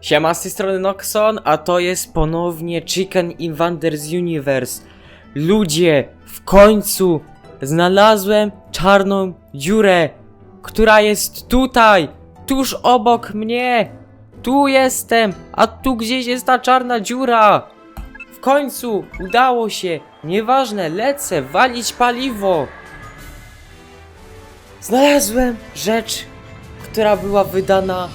Siema, z tej strony Noxon, a to jest ponownie Chicken Invaders Universe. Ludzie, w końcu znalazłem czarną dziurę, która jest tutaj, tuż obok mnie. Tu jestem, a tu gdzieś jest ta czarna dziura. W końcu udało się, nieważne, lecę walić paliwo. Znalazłem rzecz, która była wydana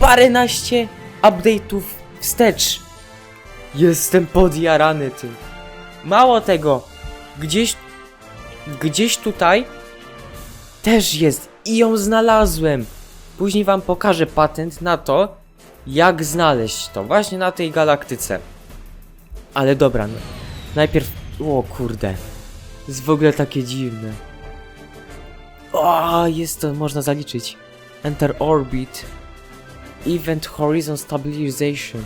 paręnaście update'ów wstecz. Jestem podjarany tym. Mało tego, gdzieś, gdzieś tutaj też jest i ją znalazłem. Później wam pokażę patent na to, jak znaleźć to właśnie na tej galaktyce. Ale dobra, no, najpierw... O kurde, jest w ogóle takie dziwne. O, jest to, można zaliczyć. Enter orbit. Event Horizon Stabilization.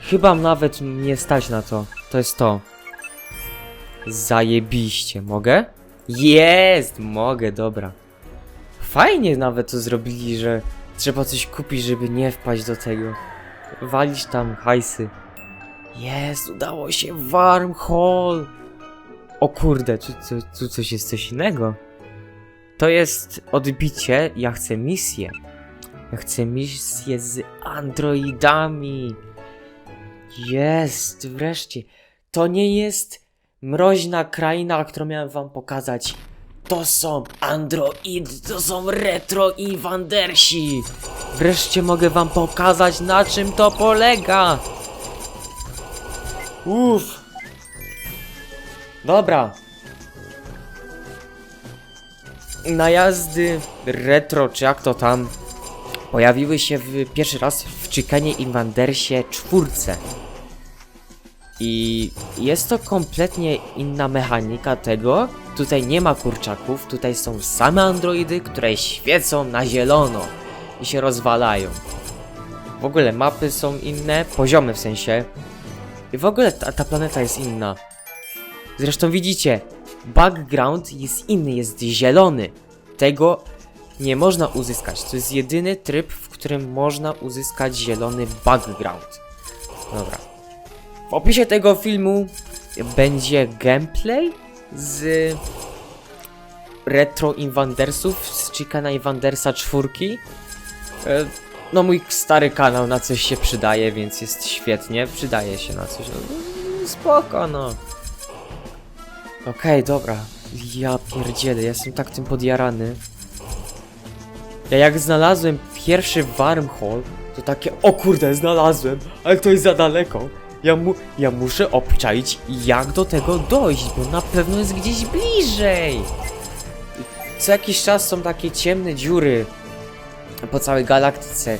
Chyba nawet nie stać na to. To jest to. Zajebiście. Mogę? Jest! Mogę, dobra. Fajnie nawet to zrobili, że trzeba coś kupić, żeby nie wpaść do tego. Walić tam hajsy. Jest, udało się. Wormhole. O kurde, tu, tu, tu coś jest coś innego. To jest odbicie. Ja chcę misję. Ja chcę misję z androidami. Jest, wreszcie. To nie jest mroźna kraina, którą miałem wam pokazać. To są androidy, to są retro i wandersi. Wreszcie mogę wam pokazać, na czym to polega. Uff. Dobra, najazdy retro, czy jak to tam, pojawiły się w, pierwszy raz w Chickenie Invandersie czwórce. I jest to kompletnie inna mechanika tego. Tutaj nie ma kurczaków, tutaj są same androidy, które świecą na zielono i się rozwalają. W ogóle mapy są inne, poziomy w sensie. I w ogóle ta, ta planeta jest inna. Zresztą widzicie, background jest inny, jest zielony. Tego nie można uzyskać. To jest jedyny tryb, w którym można uzyskać zielony background. Dobra. W opisie tego filmu będzie gameplay z Retro Invandersów, z Chickena Invandersa 4. E, No mój stary kanał na coś się przydaje, więc jest świetnie. Przydaje się na coś. No, spoko no. Okej, dobra. Ja pierdzielę, ja jestem tak tym podjarany. Ja jak znalazłem pierwszy wormhole, to takie, o kurde, znalazłem, ale to jest za daleko. Ja, mu, ja muszę obczaić, jak do tego dojść, bo na pewno jest gdzieś bliżej. Co jakiś czas są takie ciemne dziury po całej galaktyce.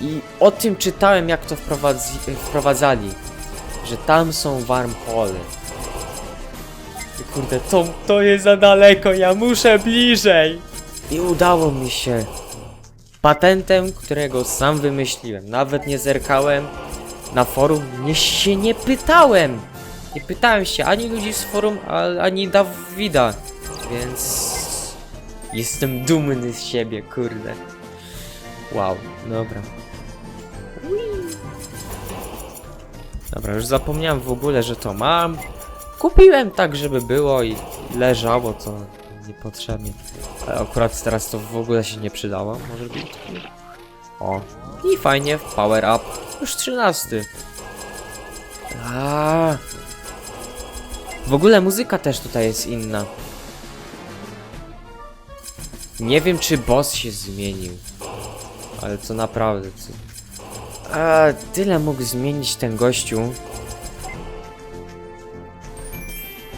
I o tym czytałem, jak to wprowadzali. Że tam są wormhole. Kurde, to, to jest za daleko, ja muszę bliżej! I udało mi się. Patentem, którego sam wymyśliłem. Nawet nie zerkałem na forum, nie się nie pytałem. Nie pytałem się ani ludzi z forum, ani Dawida. Więc jestem dumny z siebie, kurde. Wow, dobra. Dobra, już zapomniałem w ogóle, że to mam. Kupiłem tak, żeby było i leżało to niepotrzebnie. Ale akurat teraz to w ogóle się nie przydało, może być. O, i fajnie, power up. Już 13. A. W ogóle muzyka też tutaj jest inna. Nie wiem, czy boss się zmienił. Ale to naprawdę. Co... A, tyle mógł zmienić ten gościu.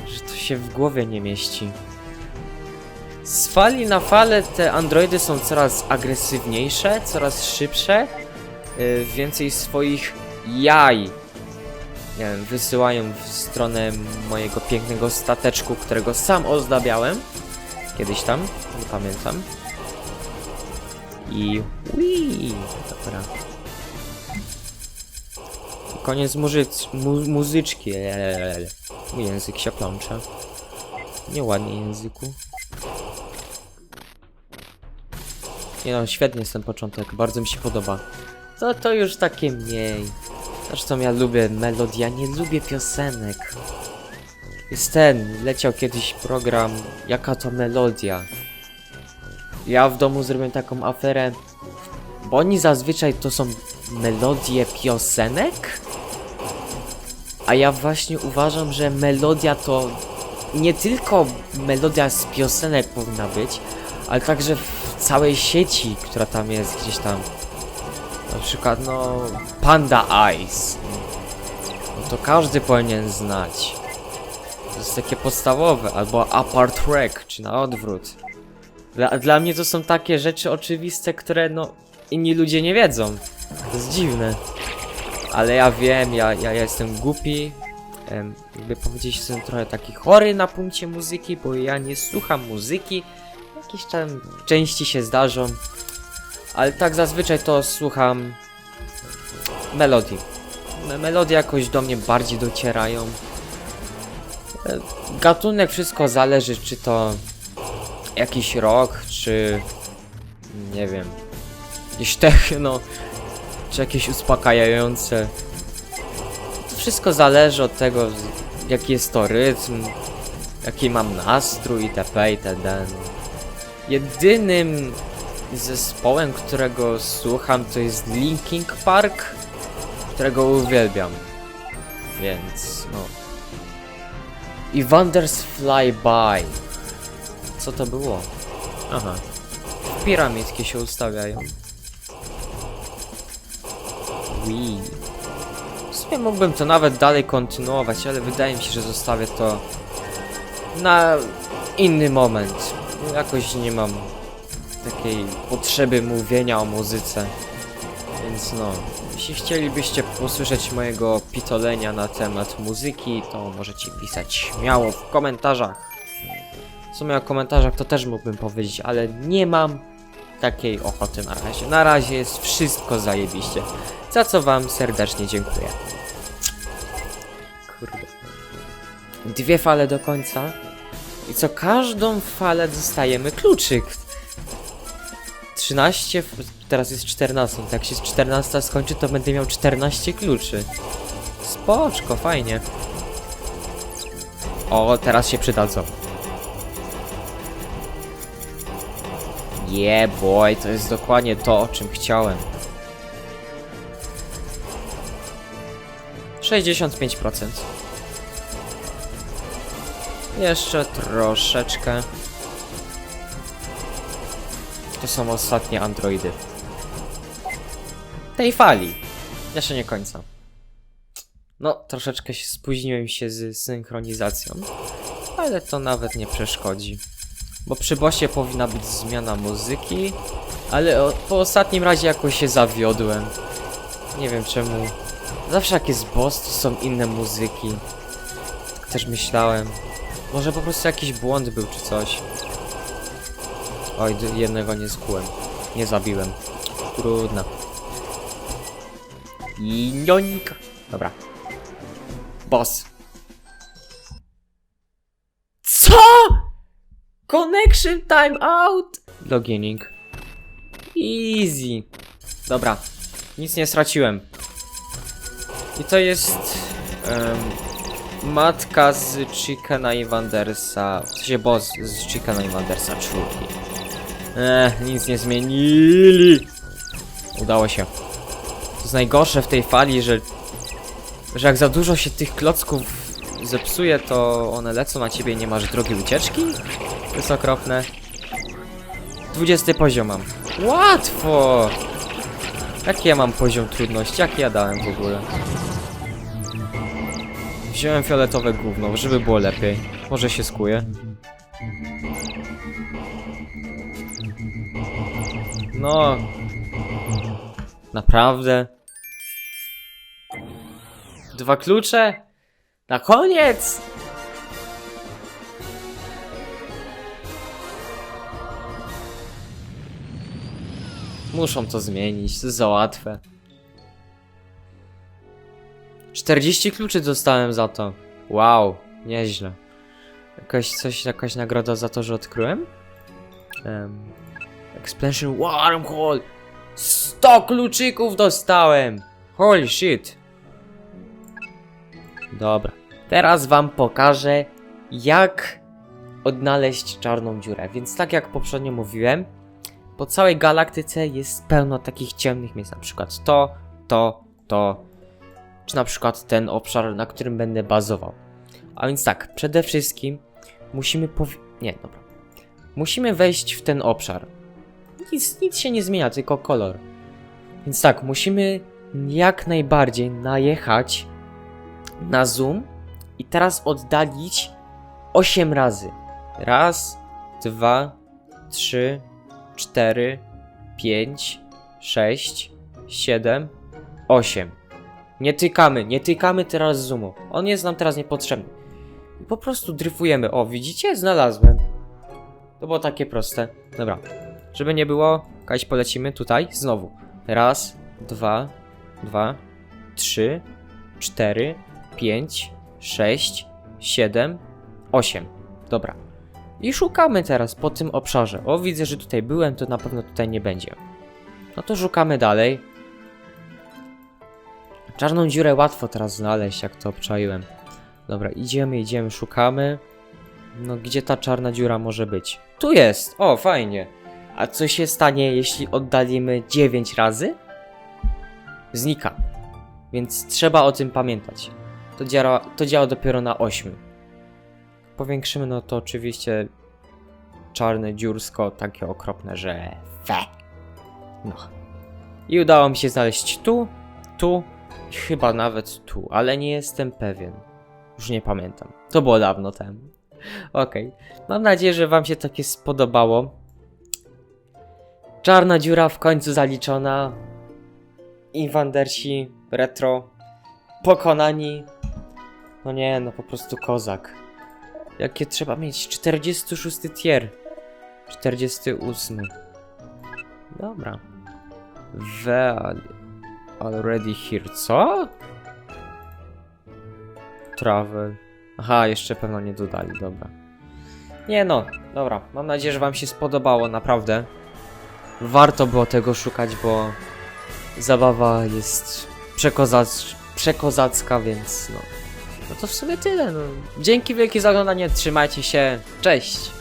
że to się w głowie nie mieści. Z fali na falę te androidy są coraz agresywniejsze, coraz szybsze, yy, więcej swoich jaj nie wiem, wysyłają w stronę mojego pięknego stateczku, którego sam ozdabiałem kiedyś tam, nie pamiętam. I Wii, dobra. I Koniec muzyc, mu, muzyczki. Mój język się plącze. Nieładnie języku. Nie no, świetnie jest ten początek, bardzo mi się podoba. to, to już takie mniej. Zresztą ja lubię melodię, ja nie lubię piosenek. Jest ten, leciał kiedyś program Jaka to melodia. Ja w domu zrobiłem taką aferę, bo oni zazwyczaj to są melodie piosenek, a ja właśnie uważam, że melodia to nie tylko melodia z piosenek powinna być, ale także całej sieci, która tam jest gdzieś tam. Na przykład, no, Panda Eyes. No to każdy powinien znać. To jest takie podstawowe, albo Apart Track, czy na odwrót. Dla, dla mnie to są takie rzeczy oczywiste, które no inni ludzie nie wiedzą. To jest dziwne. Ale ja wiem, ja, ja, ja jestem głupi. Em, jakby powiedzieć, jestem trochę taki chory na punkcie muzyki, bo ja nie słucham muzyki. Jakieś tam części się zdarzą. Ale tak zazwyczaj to słucham melodii. Me melodie jakoś do mnie bardziej docierają. E, Gatunek wszystko zależy, czy to jakiś rock, czy nie wiem, jakieś techno, czy jakieś uspokajające. To wszystko zależy od tego, jaki jest to rytm, jaki mam nastrój itp. itd. Jedynym zespołem, którego słucham, to jest Linkin Park, którego uwielbiam. Więc no. I Wonders Fly By. Co to było? Aha. Piramidki się ustawiają. Wii. W sumie mógłbym to nawet dalej kontynuować, ale wydaje mi się, że zostawię to na inny moment. Jakoś nie mam takiej potrzeby mówienia o muzyce. Więc no, jeśli chcielibyście posłyszeć mojego pitolenia na temat muzyki, to możecie pisać śmiało w komentarzach. W sumie o komentarzach to też mógłbym powiedzieć, ale nie mam takiej ochoty na razie. Na razie jest wszystko zajebiście. Za co wam serdecznie dziękuję. Kurde. Dwie fale do końca. I co każdą falę dostajemy kluczyk. 13, f- teraz jest 14. Tak się z 14 skończy, to będę miał 14 kluczy. Spoczko, fajnie. O, teraz się przydadzą. Yeah, boy, to jest dokładnie to, o czym chciałem. 65%. Jeszcze troszeczkę. To są ostatnie androidy. Tej fali. Jeszcze nie końca. No, troszeczkę się spóźniłem się z synchronizacją, ale to nawet nie przeszkodzi. Bo przy bossie powinna być zmiana muzyki, ale o, po ostatnim razie jakoś się zawiodłem. Nie wiem czemu. Zawsze jak jest boss, to są inne muzyki. Tak też myślałem. Może po prostu jakiś błąd był czy coś. Oj, jednego nie skułem. Nie zabiłem. Trudno. Nionik. Dobra. Boss. Co? Connection time out. Logining. Easy. Dobra. Nic nie straciłem. I to jest... em, matka z Chickena i Wandersa. W sensie boss z Chickena i Wandersa czwórki. Ech, nic nie zmienili. Udało się. To jest najgorsze w tej fali, że... Że jak za dużo się tych klocków zepsuje, to one lecą na ciebie i nie masz drogi ucieczki? To jest okropne. 20 poziom mam. Łatwo! Jaki ja mam poziom trudności? Jaki ja dałem w ogóle? Wziąłem fioletowe gówno, żeby było lepiej. Może się skuje. No. Naprawdę? Dwa klucze? Na koniec! Muszą to zmienić, to jest za łatwe. 40 kluczy dostałem za to. Wow, nieźle. Jakaś coś, jakaś nagroda za to, że odkryłem? Um, expansion Wormhole! 100 kluczyków dostałem! Holy shit! Dobra. Teraz wam pokażę, jak odnaleźć czarną dziurę. Więc tak jak poprzednio mówiłem, po całej galaktyce jest pełno takich ciemnych miejsc. Na przykład to, to, to. Czy na przykład ten obszar, na którym będę bazował. A więc tak, przede wszystkim musimy powi... Nie, dobra. Musimy wejść w ten obszar. Nic, nic się nie zmienia, tylko kolor. Więc tak, musimy jak najbardziej najechać na zoom i teraz oddalić 8 razy. Raz, dwa, trzy, cztery, pięć, sześć, siedem, osiem. Nie tykamy, nie tykamy teraz zoomu. On jest nam teraz niepotrzebny. I po prostu dryfujemy. O, widzicie? Znalazłem. To było takie proste. Dobra. Żeby nie było, kiedyś polecimy tutaj znowu. Raz, dwa, dwa, trzy, cztery, pięć, sześć, siedem, osiem. Dobra. I szukamy teraz po tym obszarze. O, widzę, że tutaj byłem, to na pewno tutaj nie będzie. No to szukamy dalej. Czarną dziurę łatwo teraz znaleźć, jak to obczaiłem. Dobra, idziemy, idziemy, szukamy. No, gdzie ta czarna dziura może być? Tu jest! O, fajnie. A co się stanie, jeśli oddalimy 9 razy? Znika. Więc trzeba o tym pamiętać. To działa, to działa dopiero na 8. Powiększymy, no to oczywiście czarne dziursko, takie okropne, że fe. No. I udało mi się znaleźć tu, tu chyba nawet tu, ale nie jestem pewien. Już nie pamiętam. To było dawno temu. Okej. Mam nadzieję, że Wam się takie spodobało. Czarna dziura w końcu zaliczona. Inwandersi retro pokonani. No nie, no po prostu kozak. Jakie trzeba mieć? 46 tier. 48. Dobra. Well, already here. Co? Travel. Aha, jeszcze pewno nie dodali, dobra. Nie no, dobra. Mam nadzieję, że Wam się spodobało, naprawdę. Warto było tego szukać, bo zabawa jest przekozac przekozacka, więc no. No to w sumie tyle, no. Dzięki wielkie za oglądanie, trzymajcie się, cześć!